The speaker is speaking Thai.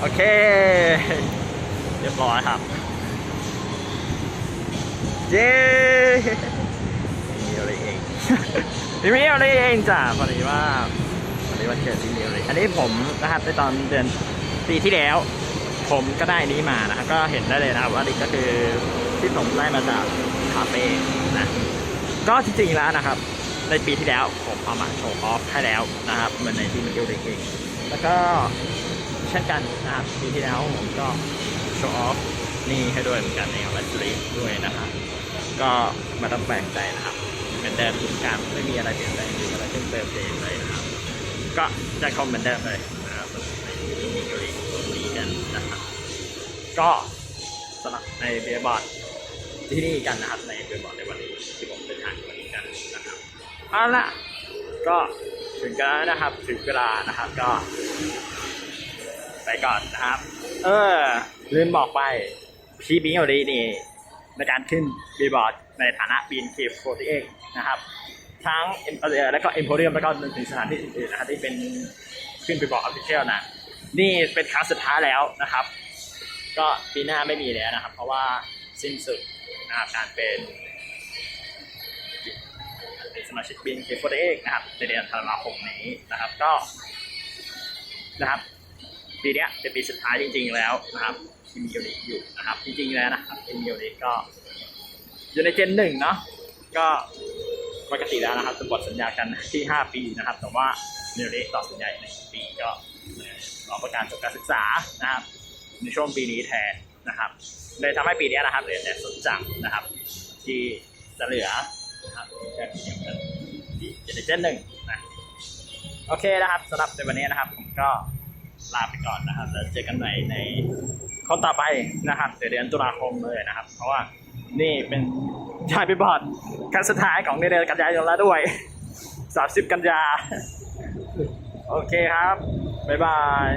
โอเค เรียบร้อยครับ เย้มีอะไรเองพี่มีอะไรเองจ้ะพอดีว่าพอดีว่าเกิดที่มีอะไรอันนี้ผมนะครับในตอนเดือนปีที่แล้ว ผมก็ได้นนี้มานะครับก็เห็นได้เลยนะครับว่านี่ก็คือที่ผมได้มาจากคาเฟ่นะก็จริงๆแล้วนะครับ ในปีที่แล้วผมเอามาโชว์ออฟให้แล้วนะครับเหมือนในที่มันเดียวเองแล้วก็ เช่นกันนะครับปีที่แล้วผมก็โชว์ออฟนี่ให้ด้วยเหมือนกันในวัสลีด้วยนะครับก็มาต้องแปลกใจนะครับเหมือนเดิมทุกการไม่มีอะไรเปลี่ยนแปลงหรืออะไรเพิ่มเติมเลยนะครับก็จะคอมเหมือนเดิมเลยนะครับในที่มีกรีดีกันนะครับก็สำหรับในเบียร์บอร์ดที่นี่กันนะครับในเบียร์บอร์ดในวันนี้ที่ผมเดินทางวันนี้กันนะครับเอาละก็ถึงกันแล้วนะครับถึงเวลานะครับก็ ไปก่อนนะครับ เออ ลืมบอกไป พี่บิงเอาดีนี่ ในการขึ้นบีบอร์ดในฐานะบีนเคฟโฟตีเอ็กนะครับ ทั้งเอ็มเอแล้วก็เอ็มโพเรียมแล้วก็ถึงสถานที่อื่นๆนะครับที่เป็นขึ้นบีบอร์ดออฟฟิเชียลนะ นี่เป็นครั้งสุดท้ายแล้วนะครับ ก็ปีหน้าไม่มีแล้วนะครับ เพราะว่าสิ้นสุดนะครับการเป็นเป็นสมาชิกบินเคฟโฟตีเอ็กนะครับในเดือนธันวาคมนี้นะครับก็นะครับ ปีนี้เป็นปีสุดท้ายจริง ๆ แล้วนะครับที่มีโยนิอยู่นะครับ จริง ๆ แล้วนะครับที่มีโยนิก็อยู่ในเจนหนึ่งเนาะก็ปกติแล้วนะครับจะบทสัญญากันที่ 5 ปีนะครับ แต่ว่าโยนิต่อสัญญาอีกหนึ่งปีก็รอประกาศจบการศึกษานะครับ ในช่วงปีนี้แทนนะครับเลยทำให้ปีนี้นะครับเหลือแต่สนจังนะครับ ที่จะเหลือนะครับแค่ปีเดียวกันที่อยู่ในเจนหนึ่งนะโอเคนะครับสำหรับในวันนี้นะครับผมก็ ลาไปก่อนนะครับแล้วเจอกันใหม่ในคนต่อไปนะครับเดือนตุลาคมเลยนะครับ เพราะว่านี่เป็นชายไปบอดครั้งสุดท้ายของเดือนกันยายนแล้วด้วย 30 กันยา โอเคครับ บ๊ายบาย